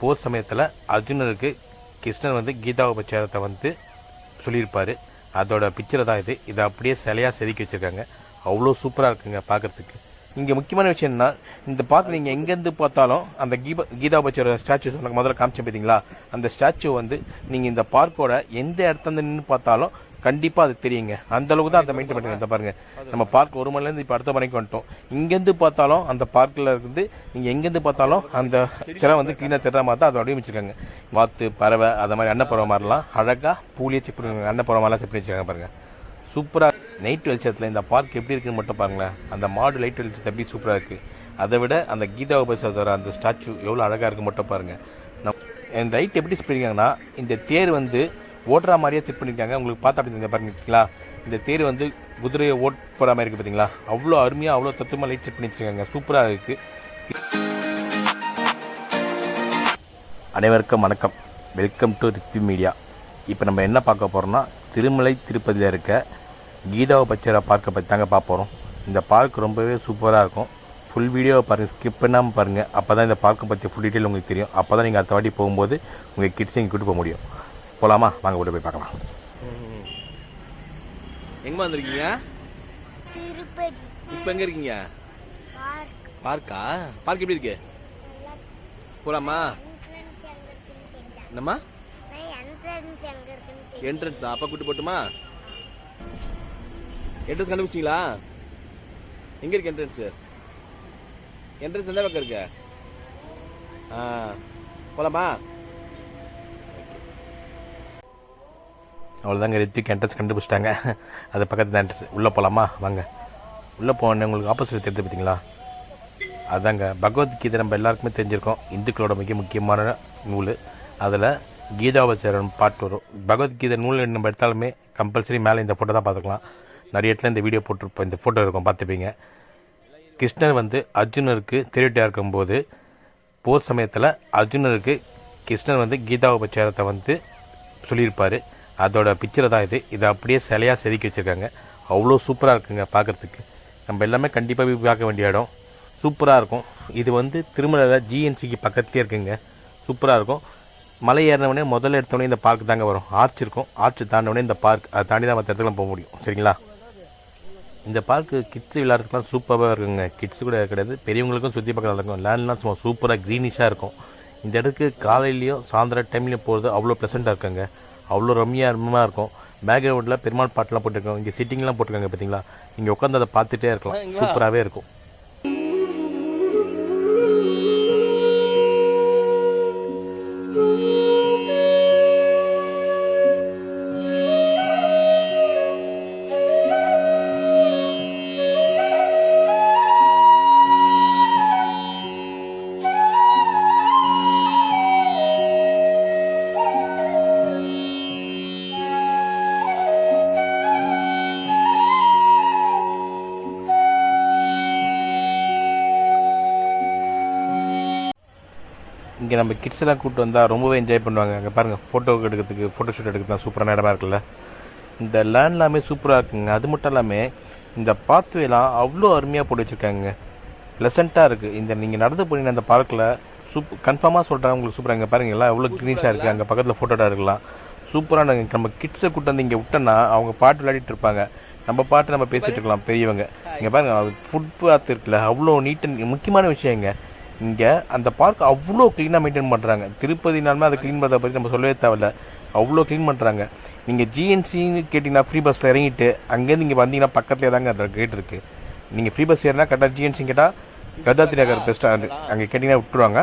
போர் சமயத்தில் அர்ஜுனருக்கு கிருஷ்ணன் வந்து கீதா உபச்சாரத்தை வந்து சொல்லியிருப்பார். அதோட பிக்சரை தான் இது. இதை அப்படியே சிலையாக செதுக்கி வச்சுருக்காங்க. அவ்வளோ சூப்பராக இருக்குங்க பார்க்குறதுக்கு. இங்கே முக்கியமான விஷயம் என்ன இந்த பார்க்க நீங்கள் எங்கேருந்து பார்த்தாலும் அந்த கீப கீதாபச்சரோட ஸ்டாச்சு சொன்ன முதல்ல காமிச்சேன் பார்த்தீங்களா அந்த ஸ்டாச்சு வந்து நீங்கள் இந்த பார்க்கோட எந்த இடத்துல நின்று பார்த்தாலும் கண்டிப்பாக அது தெரியுங்க. அந்த அளவுக்கு தான் அந்த மெயின்டைன் பண்ணுங்க இந்த பாருங்க. நம்ம பார்க் ஒரு மணிலேருந்து இப்போ அடுத்த மணிக்கு வந்துட்டோம். இங்கேருந்து பார்த்தாலும் அந்த பார்க்கில் இருந்து நீங்கள் எங்கேருந்து பார்த்தாலும் அந்த சிலை வந்து க்ளீனாக தெரிற மாதிரி தான் அதை வடிவமைச்சிருக்காங்க. வாத்து பறவை அந்த மாதிரி அன்னப்பறவை மாதிரிலாம் அழகாக பூலியை செக் பண்ணி அன்னப்பறவை மாதிரிலாம் செக் பண்ணி வச்சிருக்காங்க பாருங்க. சூப்பராக நைட் வெளிச்சத்தில் இந்த பார்க் எப்படி இருக்குன்னு மட்டும் பாருங்களேன். அந்த மாடு லைட் வெளிச்சத்தை எப்படி சூப்பராக இருக்குது அதை விட அந்த கீதா உபசத்தோட அந்த ஸ்டாச்சு எவ்வளோ அழகாக இருக்கு மட்டும் பாருங்கள் நம் இந்த லைட் எப்படி பண்ணியிருக்காங்கன்னா இந்த தேர் வந்து ஓட்டுற மாதிரியே செட் பண்ணியிருக்காங்க உங்களுக்கு பார்த்தா அப்படி இந்த பாருங்களா இந்த தேர் வந்து குதிரையை ஓட் போகிற மாதிரி இருக்குது பார்த்தீங்களா அவ்வளோ அருமையாக அவ்வளோ தத்துவமாக லைட் செட் பண்ணி வச்சுருக்காங்க சூப்பராக இருக்குது அனைவருக்கும் வணக்கம். வெல்கம் டு ரித்தி மீடியா இப்போ நம்ம என்ன பார்க்க போகிறோம்னா திருமலை திருப்பதியில் இருக்க கீதாவை பச்சரை பார்க்கை பற்றி தாங்க பார்க்க போகிறோம் இந்த பார்க் ரொம்பவே சூப்பராக இருக்கும். ஃபுல் வீடியோவை பாருங்கள் ஸ்கிப் பண்ணாமல் பாருங்கள் அப்போ தான் இந்த பார்க்கை பற்றி ஃபுல் டீட்டெயில் உங்களுக்கு தெரியும். அப்போ தான் நீங்கள் அடுத்த வாட்டி போகும்போது உங்கள் கிட்ஸையும் இங்கே கூட்டு போக முடியும். போகலாமா வாங்க கூட போய் பார்க்கலாம். எங்கே வந்திருக்கீங்க? இப்போ எங்கே இருக்கீங்க? பார்க். பார்க்கா? பார்க் எப்படி இருக்கு? போகலாமா என்னம்மா? நான் என்ட்ரன்ஸ் அப்பா கூட்டு போட்டுமா? என்ட்ரன்ஸ் கண்டுபிடிச்சிங்களா எங்கே இருக்கு என்ட்ரன்ஸ் என்ட்ரன்ஸ் எந்த பக்கம் இருக்கு? ஆ போலாமா? அவ்வளோதாங்க ரித்திக். என்ட்ரன்ஸ் கண்டுபிடிச்சிட்டாங்க. அது பக்கத்து என்ட்ரன்ஸ் உள்ளே போகலாமா வாங்க. உள்ளே போனே உங்களுக்கு ஆப்போசிட் தெரிஞ்சு பார்த்தீங்களா அதாங்க. பகவத்கீதை நம்ம எல்லாருக்குமே தெரிஞ்சிருக்கோம். இந்துக்களோட மிக முக்கியமான நூல். அதில் கீதாவச்சரன் பாட்டு வரும். பகவத்கீதை நூல் நம்ம எடுத்தாலுமே கம்பல்சரி மேலே இந்த ஃபோட்டோ தான் பார்த்துக்கலாம். நிறைய இடத்துல இந்த வீடியோ போட்டிருப்போம். இந்த ஃபோட்டோ இருக்கும். பார்த்துப்பீங்க. கிருஷ்ணர் வந்து அர்ஜுனருக்கு திருட்டியாக இருக்கும்போது போர் சமயத்தில் அர்ஜுனருக்கு கிருஷ்ணர் வந்து கீதா உபச்சாரத்தை வந்து சொல்லியிருப்பார். அதோட பிக்சரை தான் இது. இதை அப்படியே சிலையாக செதுக்கி வச்சுருக்காங்க. அவ்வளோ சூப்பராக இருக்குங்க பார்க்குறதுக்கு. நம்ம எல்லாமே கண்டிப்பாக போய் பார்க்க வேண்டிய இடம். சூப்பராக இருக்கும். இது வந்து திருமலையில் ஜிஎன்சிக்கு பக்கத்துலேயே இருக்குங்க. சூப்பராக இருக்கும். மலை ஏறினவொடனே முதல்ல எடுத்தோடனே இந்த பார்க் தாங்க வரும். ஆர்ச் இருக்கும். ஆர்ச் தாண்டினோடனே இந்த பார்க் அதை தாண்டி தான் மற்ற இடத்துக்குலாம் போக முடியும். சரிங்களா? இந்த பார்க்கு கிட்ஸ் விளையாடுறதுக்குலாம் சூப்பராக இருக்குங்க. கிட்ஸ் கூட கிடையாது. பெரியவங்களுக்கும் சுற்றி பார்க்க நல்லா இருக்கும். லேண்ட்லாம் சும்மா சூப்பராக க்ரீனிஷாக இருக்கும். இந்த இடத்துக்கு காலையிலையும் சாயந்தரம் டைம்லையும் போகிறது அவ்வளோ ப்ளசண்ட்டாக இருக்குங்க. அவ்வளோ ரம்மியாக இருக்கும். பேக்ரவுண்டில் பெருமாள் பாட்டெலாம் போட்டிருக்கோம் இங்கே சிட்டிங்லாம் போட்டிருக்காங்க பார்த்தீங்களா இங்கே உட்காந்து அதை பார்த்துட்டே இருக்கலாம். சூப்பராகவே இருக்கும். இங்கே நம்ம கிட்ஸ் எல்லாம் கூப்பிட்டு வந்தால் ரொம்பவே என்ஜாய் பண்ணுவாங்க. அங்கே பாருங்கள் ஃபோட்டோ எடுக்கிறதுக்கு ஃபோட்டோ ஷூட் எடுக்கிறதுக்கு சூப்பரான இடமா இருக்குல்ல? இந்த லேண்ட் எல்லாமே சூப்பராக இருக்குங்க. அது மட்டும் இல்லாமல் இந்த பாத்வேலாம் அவ்வளோ அருமையாக போட்டு வச்சுருக்காங்க. ப்ளசண்ட்டாக இருக்குது இந்த நீங்கள் நடந்து போனீங்கன்னா அந்த பார்க்கில் சூப் கன்ஃபார்மாக சொல்கிறேன் உங்களுக்கு சூப்பராக இங்கே பாருங்கள் எல்லாம் எவ்வளோ க்ரீனிஷாக இருக்குது அங்கே பக்கத்தில் ஃபோட்டோ இருக்கலாம். சூப்பரான நம்ம கிட்ஸை கூட்டு வந்து இங்கே விட்டோன்னா அவங்க பாட்டு விளையாடிட்டு இருப்பாங்க. நம்ம பாட்டு நம்ம பேசிகிட்டு இருக்கலாம் பெரியவங்க. இங்கே பாருங்கள் ஃபுட் பாத் இருக்குல்ல அவ்வளோ நீட் அண்ட் முக்கியமான விஷயங்க இங்கே அந்த பார்க் அவ்வளோ க்ளீனாக மெயின்டைன் பண்ணுறாங்க திருப்பதினாலுமே அதை க்ளீன் பண்ணுறத பற்றி நம்ம சொல்லவே தேவையில்ல. அவ்வளோ க்ளீன் பண்ணுறாங்க நீங்கள் ஜிஎன்சின்னு கேட்டிங்கன்னா ஃப்ரீ பஸ்ஸில் இறங்கிட்டு அங்கேருந்து இங்கே வந்தீங்கன்னா பக்கத்துலேயே தாங்க அந்த கேட் இருக்குது நீங்கள் ஃப்ரீ பஸ் ஏறினா கரெக்டாக ஜிஎன்சி கேட்டால் கர்தாத்ரி நகர் பெஸ்ட் ஸ்டாண்டு அங்கே கேட்டிங்கன்னா விட்டுருவாங்க.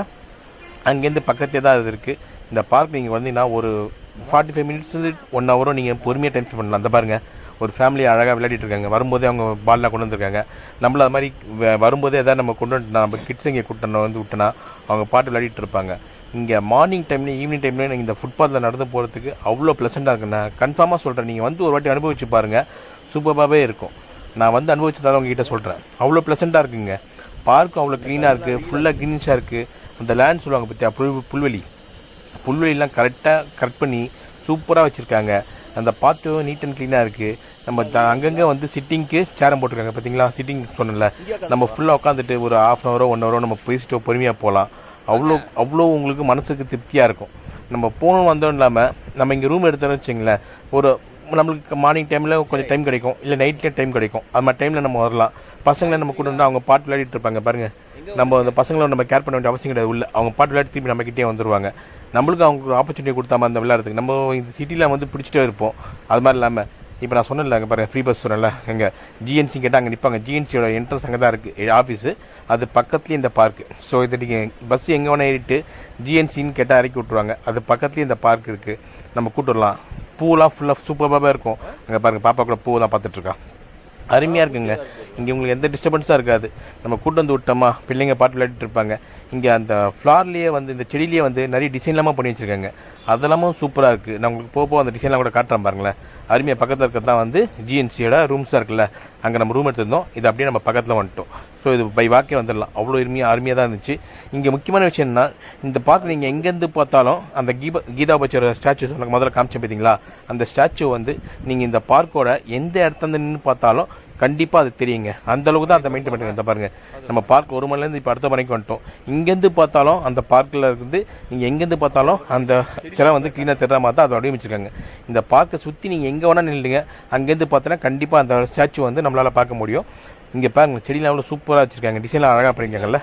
அங்கேருந்து பக்கத்துலேயே தான் அது இருக்குது இந்த பார்க் நீங்கள் வந்தீங்கன்னா ஒரு ஃபார்ட்டி ஃபைவ் மினிட்ஸ் ஒன் ஹவரும் நீங்கள் பொறுமையாக டைம் ஸ்பெண்ட் பண்ணலாம். அந்த பாருங்கள் ஒரு ஃபேமிலி அழகாக விளையாடிட்டு இருக்காங்க வரும்போதே அவங்க பால்லாம் கொண்டு வந்திருக்காங்க நம்மள அது மாதிரி வ- வரும்போதே எதாவது நம்ம கொண்டு வந்து நம்ம கிட்ஸ் இங்கே கூட்டணும் வந்து விட்டோன்னா அவங்க பாட்டு விளையாடிட்டு இருப்பாங்க இங்கே மார்னிங் டைம்லேயும் ஈவினிங் டைம்லேயும் நீங்கள் இந்த ஃபுட்பாத்தில் நடந்து போகிறதுக்கு அவ்வளோ ப்ளசண்ட்டாக இருக்குண்ணா கன்ஃபார்மாக சொல்கிறேன் நீங்கள் வந்து ஒரு வாட்டி அனுபவிச்சு பாருங்கள் சூப்பராகவே இருக்கும். நான் வந்து அனுபவிச்சதால உங்ககிட்ட சொல்கிறேன் அவ்வளோ ப்ளசண்ட்டாக இருக்குங்க. பார்க்கும் அவ்வளோ க்ளீனாக இருக்குது ஃபுல்லாக க்ரீனிஷாக இருக்குது அந்த லேண்ட் சொல்லுவாங்க பற்றியா புல் புல்வெளி. புல்வெளிலாம் கரெக்டாக கட் பண்ணி சூப்பராக வச்சுருக்காங்க. அந்த பாத்ரூம் நீட் அண்ட் க்ளீனாக இருக்குது நம்ம த- அங்கங்கே வந்து சிட்டிங்க்கு சேரம் போட்டிருக்காங்க பார்த்தீங்களா சிட்டிங் சொன்னல நம்ம ஃபுல்லாக உட்காந்துட்டு ஒரு ஆஃப் அன் ஹவரோ ஒன் ஹவரோ நம்ம பேசிட்டு பொறுமையாக போகலாம் அவ்வளோ அவ்வளோ உங்களுக்கு மனசுக்கு திருப்தியாக இருக்கும். நம்ம போகணும் வந்தோம் இல்லாமல் நம்ம இங்கே ரூம் எடுத்தோம்னு வச்சிங்களேன் ஒரு நம்மளுக்கு மார்னிங் டைமில் கொஞ்சம் டைம் கிடைக்கும். இல்லை நைட்லேயே டைம் கிடைக்கும். அது மாதிரி டைமில் நம்ம வரலாம். பசங்களை நம்ம கூட வந்து அவங்க பாட்டு விளையாடிட்டு இருப்பாங்க பாருங்கள் நம்ம அந்த பசங்களை நம்ம கேர் பண்ண வேண்டிய அவசியம் கிடையாது. உள்ள அவங்க பாட்டு விளையாடி திருப்பி நம்மக்கிட்டே வந்துடுவாங்க நம்மளுக்கு அவங்க ஆப்பர்ச்சுனிட்டி கொடுத்தாம அந்த விளையாடுறதுக்கு. நம்ம இந்த சிட்டியில் வந்து பிடிச்சிட்டே இருப்போம். அது மாதிரி இல்லாமல் இப்போ நான் சொன்னேன்ல அங்கே பாருங்கள் ஃப்ரீ பஸ் சொன்னேன்ல எங்கள் ஜிஎன்சி கேட்டால் அங்கே நிற்பாங்க ஜிஎன்சியோட என்ட்ரன்ஸ் அங்கே தான் இருக்குது ஆஃபீஸு அது பக்கத்துலேயே இந்த பார்க்கு ஸோ இது நீங்கள் பஸ் எங்கே வேணால் ஏறிட்டு ஜிஎன்சின்னு கேட்டால் இறக்கி விட்ருவாங்க அது பக்கத்துலேயே இந்த பார்க் இருக்குது நம்ம கூட்டு வரலாம். பூலாம் ஃபுல்லாக சூப்பராக இருக்கும். அங்கே பாருங்கள் பாப்பா கூட பூ தான் பார்த்துட்ருக்கா அருமையாக இருக்குங்க. இங்கே உங்களுக்கு எந்த டிஸ்டர்பன்ஸாக இருக்காது. நம்ம கூட்டு வந்து விட்டோமா பிள்ளைங்க பாட்டு விளையாடிட்டு இருப்பாங்க. இங்கே அந்த ஃப்ளார்லேயே வந்து இந்த செடியிலேயே வந்து நிறைய டிசைன்லாமா பண்ணி வச்சுருக்காங்க. அதெல்லாமும் சூப்பராக இருக்குது நான் உங்களுக்கு போக போக அந்த டிசைன்லாம் கூட காட்டுறேன் பாருங்களேன். அருமையாக பக்கத்தில் இருக்கிறது தான் வந்து ஜிஎன்சியோட ரூம்ஸாக இருக்குல்ல அங்கே நம்ம ரூம் எடுத்திருந்தோம். இது அப்படியே நம்ம பக்கத்தில் வந்துட்டோம். ஸோ இது பை வாக்கே வந்துடலாம். அவ்வளோ அருமையாக அருமையாக தான் இருந்துச்சு. இங்கே முக்கியமான விஷயம் என்ன இந்த பார்க் நீங்கள் எங்கேருந்து பார்த்தாலும் அந்த கீபா கீதா பச்சரோட ஸ்டாச்சு சொன்ன முதல்ல காமிச்சேன் பார்த்தீங்களா அந்த ஸ்டாச்சு வந்து நீங்கள் இந்த பார்க்கோட எந்த இடத்துல நின்று பார்த்தாலும் கண்டிப்பாக அது தெரியுங்க. அந்தளவுக்கு தான் அந்த மெயின்டைன் பண்ணுங்க இந்த பாருங்கள் நம்ம பார்க் ஒரு மணிலேருந்து இப்போ அடுத்த மணிக்கு வந்துட்டோம். இங்கேருந்து பார்த்தாலும் அந்த பார்க்கில் இருந்து நீங்கள் எங்கேருந்து பார்த்தாலும் அந்த சிலை வந்து க்ளீனாக தெரிற மாதிரி தான் அதை வடிவமைச்சிருக்காங்க இந்த பார்க்கை சுற்றி நீங்கள் எங்கே வேணால் நில்லுங்க. அங்கேருந்து பார்த்தோன்னா கண்டிப்பாக அந்த ஸ்டாச்சு வந்து நம்மளால் பார்க்க முடியும். இங்கே பாருங்க செடியெலாம் அவ்வளோ சூப்பராக வச்சுருக்காங்க. டிசைன்லாம் அழகாக பண்ணியிருக்காங்கல்ல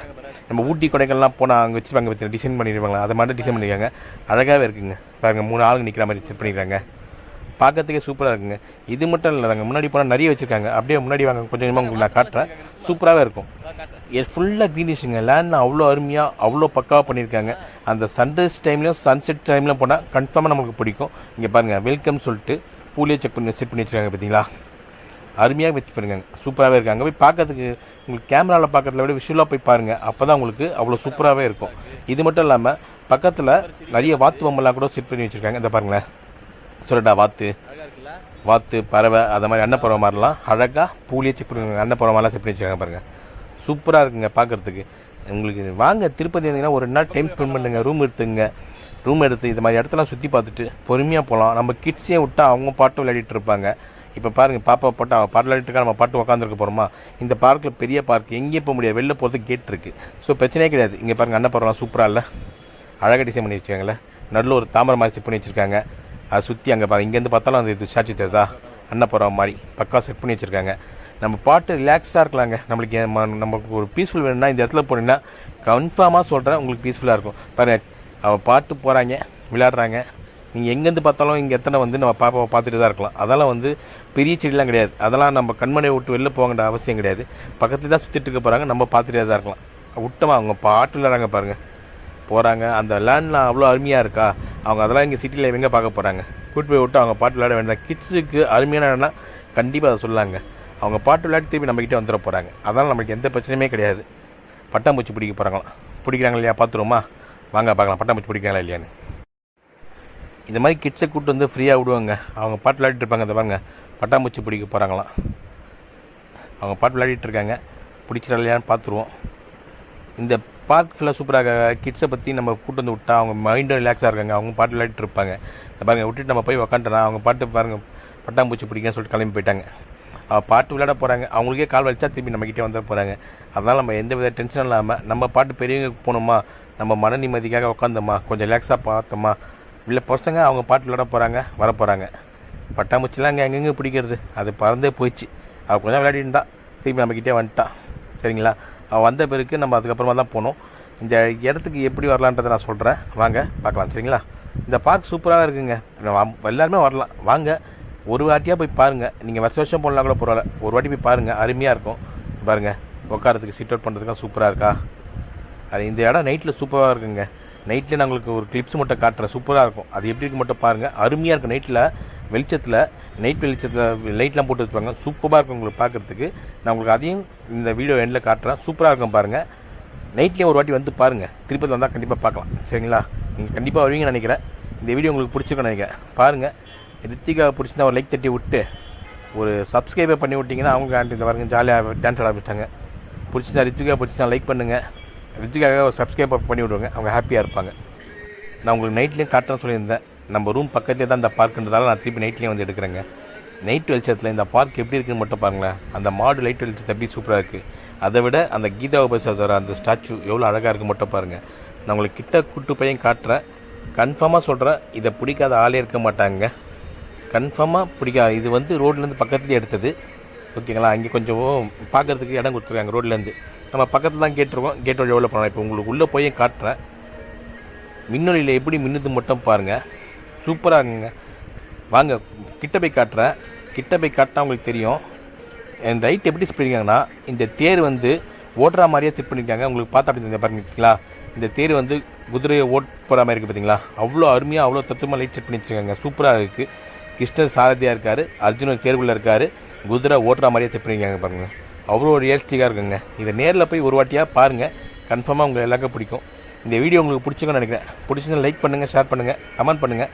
நம்ம ஊட்டி கொடைகள்லாம் போனால் அங்கே வச்சுருப்பாங்க வச்சு டிசைன் பண்ணிடுவாங்களா அதை மாதிரி டிசைன் பண்ணியிருக்காங்க அழகாகவே இருக்குங்க. பாருங்கள் மூணு ஆளுங்க நிற்கிற மாதிரி செட் பண்ணிடுறாங்க பார்க்கறதுக்கே சூப்பராக இருக்குங்க. இது மட்டும் இல்லை முன்னாடி போனால் நிறைய வச்சுருக்காங்க. அப்படியே முன்னாடி வாங்க கொஞ்சம் கொஞ்சமாக உங்களுக்கு நான் காட்டுறேன். சூப்பராகவே இருக்கும். ஃபுல்லாக க்ரீனிஷுங்க லேண்ட் அவ்வளோ அருமையாக அவ்வளோ பக்காவாக பண்ணியிருக்காங்க. அந்த சன்ரைஸ் டைம்லையும் சன்செட் டைம்லையும் போனால் கன்ஃபார்மாக நமக்கு பிடிக்கும். இங்கே பாருங்கள் வெல்கம் சொல்லிட்டு பூலியே செக் பண்ணி செட் பண்ணி வச்சுருக்காங்க பார்த்தீங்களா அருமையாக வச்சு பாருங்க. சூப்பராகவே இருக்குது அங்கே போய் பார்க்கறதுக்கு உங்களுக்கு கேமராவில் பார்க்கறதுல விட விஷுவலாக போய் பாருங்கள் அப்போ தான் உங்களுக்கு அவ்வளோ சூப்பராகவே இருக்கும். இது மட்டும் இல்லாமல் பக்கத்தில் நிறைய வாத்து பொம்மெல்லாம் கூட செட் பண்ணி வச்சுருக்காங்க. இந்த பாருங்களேன். சொல்லட்டா வாத்து. வாத்து பறவை அது மாதிரி அன்னப்பறவை மாதிரிலாம் அழகாக பூலியே செக் பண்ணி அன்னப்பறவை மாதிரிலாம் செட் பண்ணி வச்சுருக்காங்க பாருங்கள் சூப்பராக இருக்குங்க பார்க்குறதுக்கு உங்களுக்கு வாங்க திருப்பதி வந்தீங்கன்னா ஒரு நாள் டைம் ஸ்பெண்ட் பண்ணுங்க ரூம் எடுத்துங்க. ரூம் எடுத்து இது மாதிரி இடத்தெல்லாம் சுற்றி பார்த்துட்டு பொறுமையாக போகலாம் நம்ம கிட்ஸையும் விட்டா அவங்க பாட்டு விளையாடிட்டு இருப்பாங்க. இப்போ பாருங்கள் பாப்பா போட்டு அவள் பாட்டு விளையாடிட்டு நம்ம பாட்டு உட்காந்துருக்க போகிறோமா இந்த பார்க்கில் பெரிய பார்க் எங்கேயும் போக முடியாது. வெளில போகிறதுக்கு கேட் இருக்குது ஸோ பிரச்சனையே கிடையாது. இங்கே பாருங்கள் அன்னப்பறவைலாம் சூப்பராக இல்லை. அழகாக டிசைன் பண்ணி வச்சுருக்காங்களே நடுவில் ஒரு தாமரை மாதிரி செட் பண்ணி வச்சுருக்காங்க. அதை சுற்றி அங்கே பாருங்க. இங்கேருந்து பார்த்தாலும் அந்த இது சாட்சி தெரியுதா? அன்னப்பறவை மாதிரி. பக்கா செட் பண்ணி வச்சுருக்காங்க. நம்ம பாட்டு ரிலாக்ஸாக இருக்கலாங்க. நம்மளுக்கு நமக்கு ஒரு பீஸ்ஃபுல் வேணும்னா இந்த இடத்துல போனீங்கன்னா கன்ஃபார்மாக சொல்கிறேன் உங்களுக்கு பீஸ்ஃபுல்லாக இருக்கும். பாருங்கள் அவள் பாட்டு போகிறாங்க விளையாடுறாங்க. நீங்கள் எங்கேருந்து பார்த்தாலும் இங்கே எத்தனை வந்து நம்ம பாப்பாவை பார்த்துட்டு தான் இருக்கலாம். அதெல்லாம் வந்து பெரிய செடிலாம் கிடையாது. அதெல்லாம் நம்ம கண்மனை விட்டு வெளில போகன்ற அவசியம் கிடையாது. பக்கத்தில் தான் சுற்றிட்டு இருக்க போகிறாங்க நம்ம பார்த்துட்டே தான் இருக்கலாம். விட்டமா அவங்க பாட்டு விளையாடுறாங்க பாருங்கள் போகிறாங்க அந்த லேண்ட்லாம் அவ்வளோ அருமையாக இருக்கா? அவங்க அதெல்லாம் இங்கே சிட்டியில் எங்கே பார்க்க போகிறாங்க கூட்டு போய் விட்டு அவங்க பாட்டு விளையாட வேண்டாம் கிட்ஸுக்கு அருமையான இடம்னா கண்டிப்பாக அதை சொல்லாங்க. அவங்க பாட்டு விளையாடி திருப்பி நம்மக்கிட்டே வந்துட போகிறாங்க அதனால் நம்மளுக்கு எந்த பிரச்சனையுமே கிடையாது. பட்டாம்பூச்சி பிடிக்க போகிறாங்களாம் பிடிக்கிறாங்க இல்லையா? பார்த்துருவோமா? வாங்க பார்க்கலாம். பட்டாம்பூச்சி பிடிக்கிறாங்களா இல்லையான்னு. இந்த மாதிரி கிட்ஸை கூட்டு வந்து ஃப்ரீயாக விடுவாங்க. அவங்க பாட்டு விளையாடிட்டு இருப்பாங்க இந்த பாருங்க. பட்டாம்பூச்சி பிடிக்க போகிறாங்களாம் அவங்க பாட்டு விளையாடிட்டு இருக்காங்க. பிடிச்சிடா இல்லையான்னு பார்த்துருவோம். இந்த பார்க் ஃபுல்லாக சூப்பராக கிட்ஸை பற்றி நம்ம கூட்டு வந்து விட்டால் அவங்க மைண்டும் ரிலாக்ஸாக இருக்காங்க. அவங்க பாட்டு விளையாடிட்டு இருப்பாங்க. பாருங்கள் பாருங்க விட்டுட்டு நம்ம போய் உக்காண்டனா அவங்க பாட்டு பாருங்கள் பட்டாம்பூச்சி பிடிக்கன்னு சொல்லிட்டு கிளம்பி போயிட்டாங்க. அவள் பாட்டு விளையாட போகிறாங்க அவங்களுக்கே கால் வலிச்சா திருப்பி நம்மக்கிட்டே வந்துட போகிறாங்க அதனால் நம்ம எந்த வித டென்ஷன் இல்லாமல் நம்ம பாட்டு பெரியவங்க போனோமா நம்ம மன நிம்மதிக்காக உட்காந்தோமா கொஞ்சம் ரிலாக்ஸாக பார்த்தோமா இல்லை பசங்க அவங்க பாட்டு விளையாட போகிறாங்க வர போகிறாங்க பட்டாம்பூச்சிலாம் அங்கே எங்கெங்கே பிடிக்கிறது? அது பறந்தே போயிடுச்சு. அவள் கொஞ்சம் விளையாடிட்டு இருந்தா திருப்பி நம்மக்கிட்டே வந்துட்டான் சரிங்களா? வந்த பிறகு நம்ம அதுக்கப்புறமா தான் போகணும். இந்த இடத்துக்கு எப்படி வரலான்றதை நான் சொல்கிறேன் வாங்க பார்க்கலாம் சரிங்களா? இந்த பார்க் சூப்பராக இருக்குங்க. எல்லாருமே வரலாம். வாங்க ஒரு வாட்டியாக போய் பாருங்கள் நீங்கள் வருஷம் வருஷம் போடலாம் கூட பரவாயில்ல. ஒரு வாட்டி போய் பாருங்கள் அருமையாக இருக்கும். பாருங்கள் உட்காரத்துக்கு சிட் அவுட் பண்ணுறதுக்கு சூப்பராக இருக்கா? அது இந்த இடம் நைட்டில் சூப்பராக இருக்குங்க. நைட்டில் நான் உங்களுக்கு ஒரு கிளிப்ஸ் மட்டும் காட்டுறேன். சூப்பராக இருக்கும். அது எப்படி இருக்கு மட்டும் பாருங்கள் அருமையாக இருக்கும் நைட்டில் வெளிச்சத்தில் நைட் வெளிச்சத்தில் லைட்லாம் போட்டு வச்சுப்பாங்க. சூப்பராக இருக்கும் உங்களுக்கு பார்க்குறதுக்கு நான் உங்களுக்கு அதையும் இந்த வீடியோ எண்டில் காட்டுறேன். சூப்பராக இருக்கும் பாருங்கள் நைட்லேயும் ஒரு வாட்டி வந்து பாருங்கள் திருப்பதி வந்தால் கண்டிப்பாக பார்க்கலாம் சரிங்களா? நீங்கள் கண்டிப்பாக வருவீங்கன்னு நினைக்கிறேன். இந்த வீடியோ உங்களுக்கு பிடிச்சிருக்குன்னு நினைக்கிறேன். பாருங்கள் ரித்திகா பிடிச்சிருந்தா ஒரு லைக் தட்டி விட்டு ஒரு சப்ஸ்கிரைபை பண்ணி விட்டிங்கன்னா அவங்க ஆண்டி இந்த பாருங்க ஜாலியாக டான்ஸ் ஆட ஆரம்பிச்சிட்டாங்க. பிடிச்சிருந்தா ரித்திகா பிடிச்சிருந்தா லைக் பண்ணுங்கள் ரித்திகாக ஒரு சப்ஸ்கிரைப் பண்ணி விடுவாங்க. அவங்க ஹாப்பியாக இருப்பாங்க. நான் உங்களுக்கு நைட்லேயும் காட்டுறேன்னு சொல்லியிருந்தேன். நம்ம ரூம் பக்கத்துலேயே தான் இந்த பார்க்குன்றதால நான் திருப்பி நைட்லேயும் வந்து எடுக்கிறேங்க. நைட் வெளிச்சத்தில் இந்த பார்க் எப்படி இருக்குன்னு மட்டும் பாருங்களேன். அந்த மாடு லைட் வெளிச்சத்தை எப்படி சூப்பராக இருக்குது அதை விட அந்த கீதா உபசத்தோட அந்த ஸ்டாச்சு எவ்வளோ அழகாக இருக்குது மட்டும் பாருங்கள் நான் உங்களுக்கு கிட்ட கூட்டு பையன் காட்டுறேன். கன்ஃபார்மாக சொல்கிறேன் இதை பிடிக்காத ஆளே இருக்க மாட்டாங்க. கன்ஃபார்மாக பிடிக்காது இது வந்து ரோட்லேருந்து பக்கத்துலேயே எடுத்தது. ஓகேங்களா அங்கே கொஞ்சம் பார்க்கறதுக்கு இடம் கொடுத்துருக்காங்க ரோட்லேருந்து நம்ம பக்கத்தில் தான் கேட்டிருக்கோம் கேட் வழி எவ்வளோ பண்ணலாம் இப்போ உங்களுக்கு உள்ளே போய் காட்டுறேன். மின்னொலியில் எப்படி மின்னுது மட்டும் பாருங்கள் சூப்பராக இருக்குங்க வாங்க கிட்ட போய் காட்டுறேன். கிட்ட போய் காட்டினா உங்களுக்கு தெரியும். இந்த லைட் எப்படி செட் பண்ணியிருக்காங்கன்னா இந்த தேர் வந்து ஓட்டுற மாதிரியே செட் பண்ணியிருக்காங்க உங்களுக்கு பார்த்தா அப்படி தெரிஞ்ச பாருங்களா இந்த தேர் வந்து குதிரையை ஓட் போகிற மாதிரி இருக்குது பார்த்தீங்களா? அவ்வளோ அருமையாக அவ்வளோ தத்துவமாக லைட் செட் பண்ணி வச்சுருக்காங்க சூப்பராக இருக்குது கிருஷ்ணர் சாரதியாக இருக்கார். அர்ஜுனன் தேர்வுள்ள இருக்கார். குதிரை ஓட்டுற மாதிரியே செட் பண்ணியிருக்காங்க பாருங்கள் அவ்வளோ ரியலிஸ்டிக்காக இருக்குங்க. இதை நேரில் போய் ஒரு வாட்டியாக பாருங்கள் கன்ஃபார்மாக உங்களுக்கு எல்லாருக்கும் பிடிக்கும். இந்த வீடியோ உங்களுக்கு பிடிச்சிக்கன்னு நினைக்கிறேன். பிடிச்சிருந்தா லைக் பண்ணுங்கள் ஷேர் பண்ணுங்கள் கமெண்ட் பண்ணுங்கள்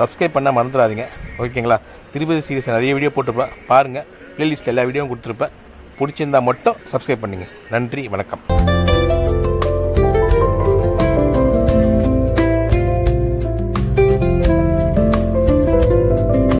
சப்ஸ்கிரைப் பண்ண மறந்துடாதீங்க. ஓகேங்களா? திருப்பதி சீரியஸ் நிறைய வீடியோ போட்டிருப்பேன் பாருங்கள் ப்ளேலிஸ்ட்டில் எல்லா வீடியோவும் கொடுத்துருப்பேன் பிடிச்சிருந்தா மட்டும் சப்ஸ்கிரைப் பண்ணுங்கள் நன்றி வணக்கம்.